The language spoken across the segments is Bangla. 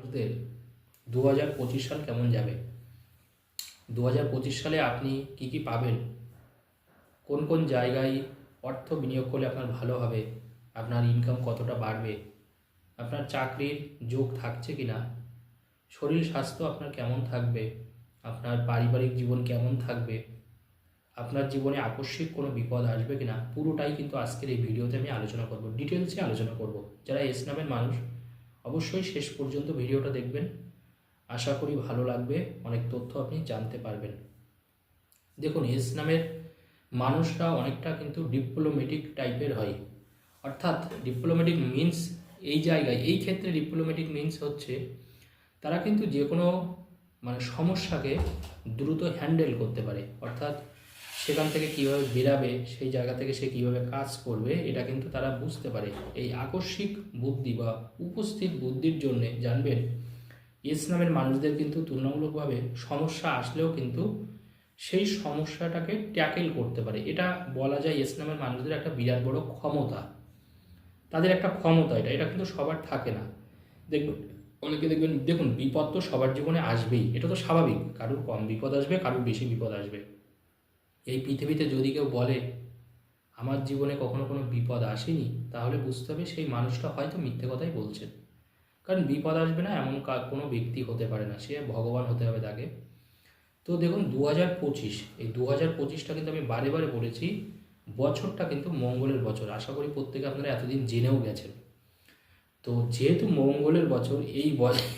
মানুষদের দু হাজার পঁচিশ সাল কেমন যাবে? দু হাজার পঁচিশ সালে আপনি কি কি পাবেন? কোন কোন জায়গায় অর্থ বিনিয়োগ করলে আপনার ভালো হবে? আপনার ইনকাম কতটা বাড়বে? আপনার চাকরির যোগ থাকছে কি না শরীর স্বাস্থ্য আপনার কেমন থাকবে? আপনার পারিবারিক জীবন কেমন থাকবে? আপনার জীবনে আকস্মিক কোনো বিপদ আসবে কি না পুরোটাই কিন্তু আজকের এই ভিডিওতে আমি আলোচনা করব। ডিটেলসে আলোচনা করব। যারা এস নামের মানুষ অবশ্যই শেষ পর্যন্ত ভিডিওটা দেখবেন। আশা করি ভালো লাগবে, অনেক তথ্য আপনি জানতে পারবেন। দেখুন, এস নামের মানুষরা অনেকটা কিন্তু ডিপ্লোমেটিক টাইপের হয়। অর্থাৎ ডিপ্লোমেটিক মিন্স এই জায়গায়, এই ক্ষেত্রে ডিপ্লোমেটিক মিন্স হচ্ছে তারা কিন্তু যে কোনো মানে সমস্যাকে দ্রুত হ্যান্ডেল করতে পারে। অর্থাৎ সেখান থেকে কীভাবে বেরাবে, সেই জায়গা থেকে সে কীভাবে কাজ করবে, এটা কিন্তু তারা বুঝতে পারে। এই আকস্মিক বুদ্ধি বা উপস্থিত বুদ্ধির জন্যে, জানবেন এস নামের মানুষদের কিন্তু তুলনামূলকভাবে সমস্যা আসলেও কিন্তু সেই সমস্যাটাকে ট্যাকেল করতে পারে। এটা বলা যায় এস নামের মানুষদের একটা বিরাট বড় ক্ষমতা। তাদের একটা ক্ষমতা এটা এটা কিন্তু সবার থাকে না। দেখবেন অনেকে দেখবেন, দেখুন, বিপদ তো সবার জীবনে আসবেই, এটা তো স্বাভাবিক। কারোর কম বিপদ আসবে, কারোর বেশি বিপদ আসবে। এই পৃথিবীতে যদি কেউ বলে, আমার জীবনে কখনো কোনো বিপদ আসেনি, তাহলে বুঝতে হবে সেই মানুষটা হয়তো মিথ্যে কথাই বলছেন কারণ বিপদ আসবে না, এমন কোনো ব্যক্তি হতে পারে না, সে ভগবান হতে হবে তাকে। তো দেখুন দু হাজার পঁচিশ, এই দু হাজার পঁচিশটা কিন্তু আমি বারে বারে বলেছি, বছরটা কিন্তু মঙ্গলের বছর। আশা করি প্রত্যেকে আপনারা এতদিন জেনেও গেছেন। তো যেহেতু মঙ্গলের বছর, এই বছর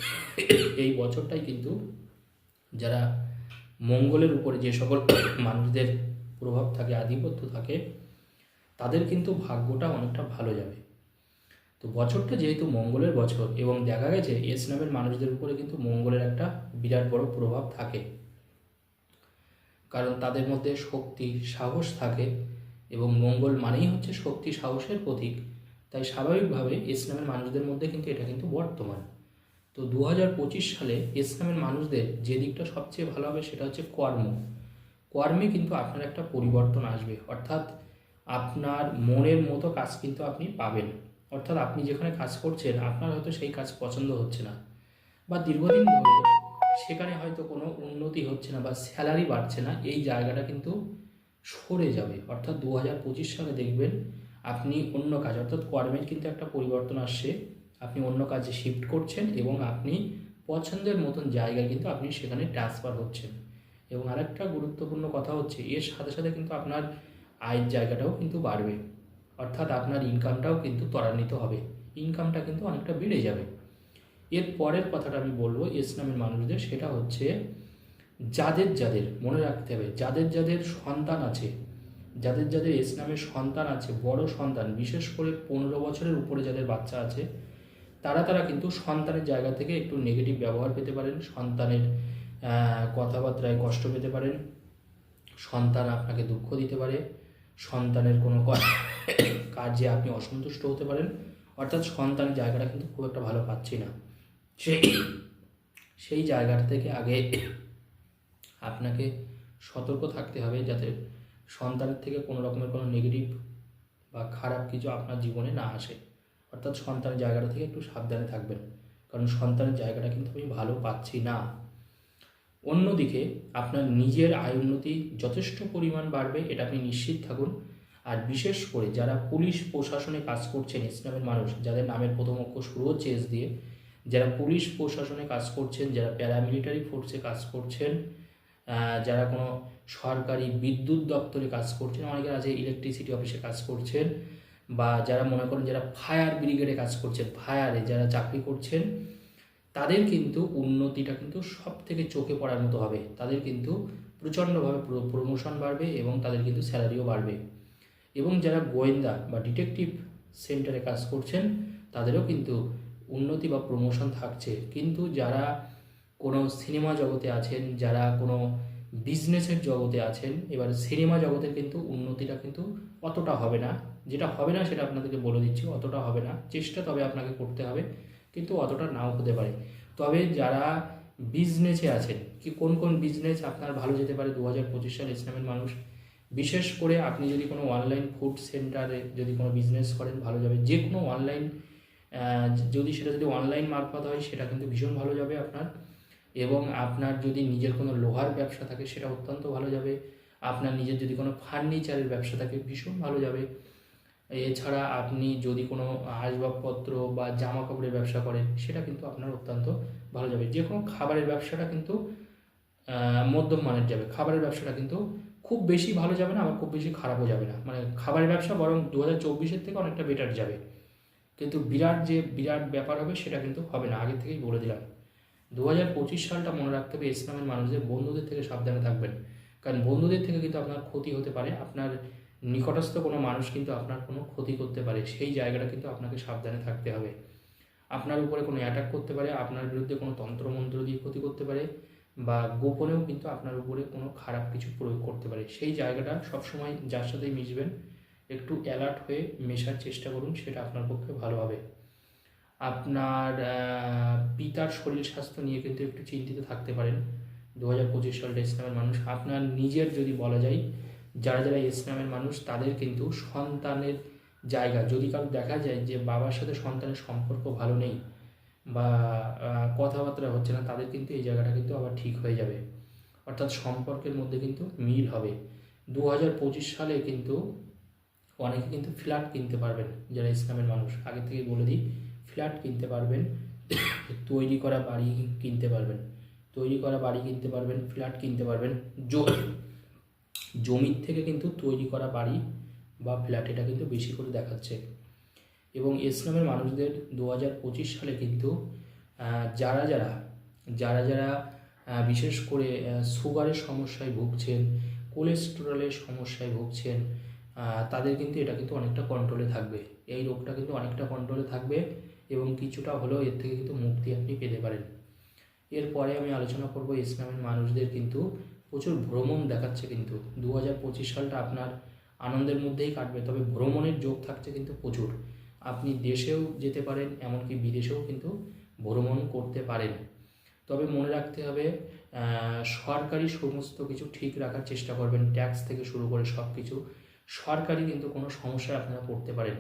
এই বছরটাই কিন্তু যারা মঙ্গলের উপরে যে সকল মানুষদের প্রভাব থাকে, আধিপত্য থাকে, তাদের কিন্তু ভাগ্যটা অনেকটা ভালো যাবে। তো বছরটা যেহেতু মঙ্গলের বছর এবং দেখা গেছে এস নামের মানুষদের উপরে কিন্তু মঙ্গলের একটা বিরাট বড় প্রভাব থাকে। কারণ তাদের মধ্যে শক্তি, সাহস থাকে এবং মঙ্গল মানেই হচ্ছে শক্তি, সাহসের প্রতীক। তাই স্বাভাবিকভাবে ইসলামের মানুষদের মধ্যে কিন্তু এটা কিন্তু বর্তমান। তো দু হাজার পঁচিশ সালে ইসলামের মানুষদের যে দিকটা সবচেয়ে ভালো হবে সেটা হচ্ছে কর্ম কর্মে কিন্তু আপনার একটা পরিবর্তন আসবে। অর্থাৎ আপনার মনের মতো কাজ কিন্তু আপনি পাবেন। অর্থাৎ আপনি যেখানে কাজ করছেন, আপনার হয়তো সেই কাজ পছন্দ হচ্ছে না। বা দীর্ঘদিন ধরে সেখানে হয়তো কোনো উন্নতি হচ্ছে না বা স্যালারি বাড়ছে না, এই জায়গাটা কিন্তু সরে যাবে। অর্থাৎ দু হাজার পঁচিশ সালে দেখবেন আপনি অন্য কাজ, অর্থাৎ কর্মের কিন্তু একটা পরিবর্তন আসছে। আপনি অন্য কাজে শিফট করছেন এবং আপনি পছন্দের মতন জায়গায় কিন্তু আপনি সেখানে ট্রান্সফার হচ্ছেন। এবং আরেকটা গুরুত্বপূর্ণ কথা হচ্ছে, এর সাথে সাথে কিন্তু আপনার আয়ের জায়গাটাও কিন্তু বাড়বে। অর্থাৎ আপনার ইনকামটাও কিন্তু ত্বরান্বিত হবে। ইনকামটা কিন্তু অনেকটা বেড়ে যাবে। এর পরের কথাটা আমি বলব ইসলামের মানুষদের, সেটা হচ্ছে যাদের যাদের, মনে রাখতে হবে, যাদের যাদের সন্তান আছে, যাদের যাদের ইসলামের সন্তান আছে, বড় সন্তান, বিশেষ করে পনেরো বছরের উপরে যাদের বাচ্চা আছে তারা তারা কিন্তু সন্তানের জায়গা থেকে একটু নেগেটিভ ব্যবহার পেতে পারেন, সন্তানের কথাবার্তায় কষ্ট পেতে পারেন, সন্তান আপনাকে দুঃখ দিতে পারে, সন্তানের কোনো কাজে আপনি অসন্তুষ্ট হতে পারেন, অর্থাৎ সন্তানের জায়গাটা কিন্তু খুব একটা ভালো পাচ্ছি না। সেই সেই জায়গাটা থেকে আগে আপনাকে সতর্ক থাকতে হবে যাতে সন্তানের থেকে কোনো রকমের কোনো নেগেটিভ বা খারাপ কিছু আপনার জীবনে না আসে। অর্থাৎ সন্তানের জায়গাটা থেকে একটু সাবধানে থাকবেন। কারণ সন্তানের জায়গাটা কিন্তু আমি ভালো পাচ্ছি না। অন্যদিকে আপনার নিজের আয় উন্নতি যথেষ্ট পরিমাণ বাড়বে, এটা আপনি নিশ্চিত থাকুন। আর বিশেষ করে যারা পুলিশ প্রশাসনে কাজ করছেন ইসলামের মানুষ, যাদের নামের প্রথম অক্ষর শুরু হচ্ছে এস দিয়ে, যারা পুলিশ প্রশাসনে কাজ করছেন, যারা প্যারামিলিটারি ফোর্সে কাজ করছেন যারা কোনো সরকারি বিদ্যুৎ দপ্তরে কাজ করছেন অনেকে আছে ইলেকট্রিসিটি অফিসে কাজ করছেন বা যারা মনে করেন যারা ফায়ার ব্রিগেডে কাজ করছেন ফায়ারে যারা চাকরি করছেন, তাদের কিন্তু উন্নতিটা কিন্তু সব থেকে চোখে পড়ার মতো হবে। তাদের কিন্তু প্রচণ্ডভাবে প্রমোশন বাড়বে এবং তাদের কিন্তু স্যালারিও বাড়বে। এবং যারা গোয়েন্দা বা ডিটেকটিভ সেন্টারে কাজ করছেন, তাদেরও কিন্তু উন্নতি বা প্রমোশন থাকছে। কিন্তু যারা কোনো সিনেমা জগতে আছেন, যারা কোনো বিজনেসের জগতে আছেন, এবার সিনেমা জগতের কিন্তু উন্নতিটা কিন্তু অতটা হবে না। যেটা হবে না সেটা আপনাদেরকে বলে দিচ্ছি, অতটা হবে না। চেষ্টা তবে আপনাকে করতে হবে, কিন্তু অতটা নাও হতে পারে। তবে যারা বিজনেসে আছেন, কি কোন কোন বিজনেস আপনার ভালো যেতে পারে দু হাজার পঁচিশ সাল ইসলামের মানুষ, বিশেষ করে আপনি যদি কোনো অনলাইন ফুড সেন্টারে যদি কোনো বিজনেস করেন, ভালো যাবে। যে কোনো অনলাইন যদি সেটা যদি অনলাইন মারফত হয়, সেটা কিন্তু ভীষণ ভালো যাবে আপনার। এবং আপনার যদি নিজের কোনো লোহার ব্যবসা থাকে, সেটা অত্যন্ত ভালো যাবে। আপনার নিজের যদি কোনো ফার্নিচারের ব্যবসা থাকে, ভীষণ ভালো যাবে। এছাড়া আপনি যদি কোনো আসবাবপত্র বা জামা কাপড়ের ব্যবসা করেন, সেটা কিন্তু আপনার অত্যন্ত ভালো যাবে। যে কোনো খাবারের ব্যবসাটা কিন্তু মধ্যম মানের যাবে। খাবারের ব্যবসাটা কিন্তু খুব বেশি ভালো যাবে না, আবার খুব বেশি খারাপও যাবে না। মানে খাবারের ব্যবসা বরং দু হাজার চব্বিশের থেকে অনেকটা বেটার যাবে। কিন্তু বিরাট যে বিরাট ব্যাপার হবে, সেটা কিন্তু হবে না। আগে থেকেই বলে দিলাম। দু হাজার পঁচিশ সালটা মনে রাখতে হবে, ইসলামের মানুষদের, বন্ধুদের থেকে সাবধানে থাকবেন। কারণ বন্ধুদের থেকে কিন্তু আপনার ক্ষতি হতে পারে। আপনার নিকটস্থ কোনো মানুষ কিন্তু আপনার কোনো ক্ষতি করতে পারে, সেই জায়গাটা কিন্তু আপনাকে সাবধানে থাকতে হবে। আপনার উপরে কোনো অ্যাটাক করতে পারে, আপনার বিরুদ্ধে কোনো তন্ত্রমন্ত্র দিয়ে ক্ষতি করতে পারে, বা গোপনেও কিন্তু আপনার উপরে কোনো খারাপ কিছু প্রয়োগ করতে পারে। সেই জায়গাটা সবসময় যার সাথেই মিশবেন, একটু অ্যালার্ট হয়ে মেশার চেষ্টা করুন, সেটা আপনার পক্ষে ভালো হবে। আপনার পিতার শরীর স্বাস্থ্য নিয়ে কিন্তু একটু চিন্তিত থাকতে পারেন। দু হাজার পঁচিশ সালটা ইসলামের মানুষ, আপনার নিজের যদি বলা যায় যারা যারা ইসলামের মানুষ, তাদের কিন্তু সন্তানের জায়গা। যদি কারও দেখা যায় যে বাবার সাথে সন্তানের সম্পর্ক ভালো নেই বা কথাবার্তা হচ্ছে না, তাদের কিন্তু এই জায়গাটা কিন্তু আবার ঠিক হয়ে যাবে। অর্থাৎ সম্পর্কের মধ্যে কিন্তু মিল হবে। দু হাজার পঁচিশ সালে কিন্তু অনেকে কিন্তু ফ্ল্যাট কিনতে পারবেন, যারা ইসলামের মানুষ। আগে থেকে বলে দিই, ফ্ল্যাট কিনতে পারবেন, তৈরি করা বাড়ি কিনতে পারবেন। তৈরি করা বাড়ি কিনতে পারবেন, ফ্ল্যাট কিনতে পারবেন। জমির থেকে কিন্তু তৈরি করা বাড়ি বা ফ্ল্যাট এটা কিন্তু বেশি করে দেখাচ্ছে। এবং ইসলামের মানুষদের দু হাজার পঁচিশ সালে কিন্তু যারা যারা যারা যারা বিশেষ করে সুগারের সমস্যায় ভুগছেন কোলেস্টেরলের সমস্যায় ভুগছেন তাদের কিন্তু এটা কিন্তু অনেকটা কন্ট্রোলে থাকবে। এই রোগটা কিন্তু অনেকটা কন্ট্রোলে থাকবে এবং কিছুটা হলেও এর থেকে কিন্তু মুক্তি আপনি পেতে পারেন। এরপরে আমি আলোচনা করব ইসলামের মানুষদের কিন্তু প্রচুর ভ্রমণ দেখাচ্ছে কিন্তু। দু হাজার পঁচিশ সালটা আপনার আনন্দের মধ্যেই কাটবে, তবে ভ্রমণের যোগ থাকছে কিন্তু প্রচুর। আপনি দেশেও যেতে পারেন, এমনকি বিদেশেও কিন্তু ভ্রমণ করতে পারেন। তবে মনে রাখতে হবে সরকারি সমস্ত কিছু ঠিক রাখার চেষ্টা করবেন, ট্যাক্স থেকে শুরু করে সব কিছু সরকারি কিন্তু কোনো সমস্যায় আপনারা পড়তে পারেন।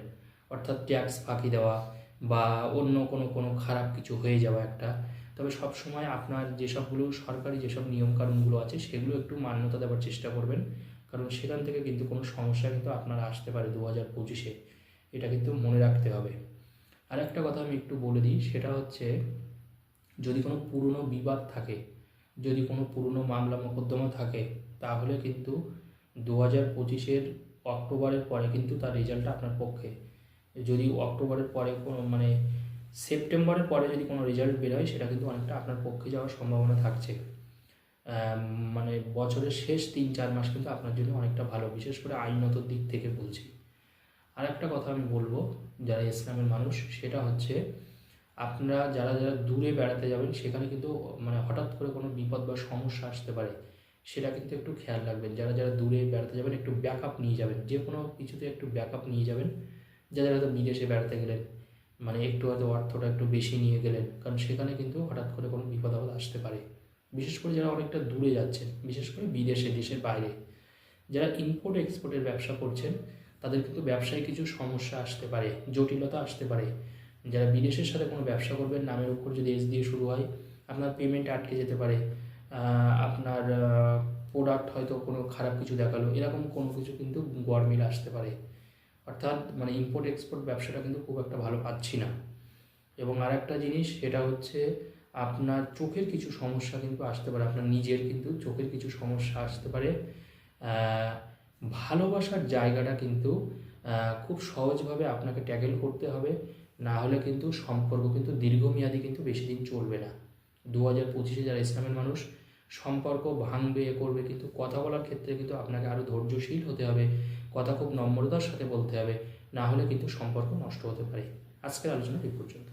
অর্থাৎ ট্যাক্স ফাঁকি দেওয়া বা অন্য কোনো কোনো খারাপ কিছু হয়ে যাওয়া একটা তবে সব সময় আপনার যেসবগুলো সরকারি যেসব নিয়মকানুনগুলো আছে, সেগুলো একটু মান্যতা দেওয়ার চেষ্টা করবেন। কারণ সেখান থেকে কিন্তু কোনো সমস্যা কিন্তু আপনার আসতে পারে দু হাজার পঁচিশে। এটা কিন্তু মনে রাখতে হবে। আর একটা কথা আমি একটু বলে দিই, সেটা হচ্ছে যদি কোনো পুরনো বিবাদ থাকে, যদি কোনো পুরনো মামলা মোকদ্দমা থাকে, তাহলে কিন্তু দু হাজার পঁচিশের অক্টোবরের পরে কিন্তু তার রেজাল্টটা আপনার পক্ষে। যদি অক্টোবরের পরে কোনো মানে সেপ্টেম্বরের পরে যদি কোনো রেজাল্ট বেরোয় সেটা কিন্তু অনেকটা আপনার পক্ষে যাওয়ার সম্ভাবনা থাকছে। মানে বছরের শেষ তিন চার মাস কিন্তু আপনার জন্য অনেকটা ভালো, বিশেষ করে আইনত দিক থেকে বলছি। আর একটা কথা আমি বলব, যারা ইসলামের মানুষ, সেটা হচ্ছে আপনারা যারা যারা দূরে বেড়াতে যাবেন, সেখানে কিন্তু মানে হঠাৎ করে কোনো বিপদ বা সমস্যা আসতে পারে, সেটা কিন্তু একটু খেয়াল রাখবেন। যারা যারা দূরে বেড়াতে যাবেন, একটু ব্যাকআপ নিয়ে যাবেন। যে কোনো কিছুতে একটু ব্যাকআপ নিয়ে যাবেন। যারা হয়তো বিদেশে বেড়াতে গেলেন মানে একটু হয়তো অর্থটা একটু বেশি নিয়ে গেলেন। কারণ সেখানে কিন্তু হঠাৎ করে কোনো বিপদ আপদ আসতে পারে। বিশেষ করে যারা অনেকটা দূরে যাচ্ছেন, বিশেষ করে বিদেশে, দেশের বাইরে। যারা ইম্পোর্ট এক্সপোর্টের ব্যবসা করছেন, তাদের কিন্তু ব্যবসায় কিছু সমস্যা আসতে পারে, জটিলতা আসতে পারে। যারা বিদেশের সাথে কোনো ব্যবসা করবেন, নামের উপর যদি এস দিয়ে শুরু হয়, আপনার পেমেন্ট আটকে যেতে পারে। আপনার প্রোডাক্ট হয়তো কোনো খারাপ কিছু দেখাল, এরকম কোনো কিছু কিন্তু গরমিল আসতে পারে। অর্থাৎ মানে ইম্পোর্ট এক্সপোর্ট ব্যবসাটা কিন্তু খুব একটা ভালো পাচ্ছি না। এবং আর একটা জিনিস, সেটা হচ্ছে আপনার চোখের কিছু সমস্যা কিন্তু আসতে পারে, আপনার নিজের কিন্তু চোখের কিছু সমস্যা আসতে পারে। ভালোবাসার জায়গাটা কিন্তু খুব সহজভাবে আপনাকে ট্যাকেল করতে হবে, না হলে কিন্তু সম্পর্ক কিন্তু দীর্ঘমেয়াদী কিন্তু বেশি দিন চলবে না। দু হাজার পঁচিশে যারা ইসলামের মানুষ, সম্পর্ক ভাঙবে করবে, কিন্তু কথা বলার ক্ষেত্রে কিন্তু আপনাকে আরও ধৈর্যশীল হতে হবে। কথা খুব নম্রতার সাথে বলতে হবে, না হলে কিন্তু সম্পর্ক নষ্ট হতে পারে। আজকের আলোচনা এই পর্যন্ত।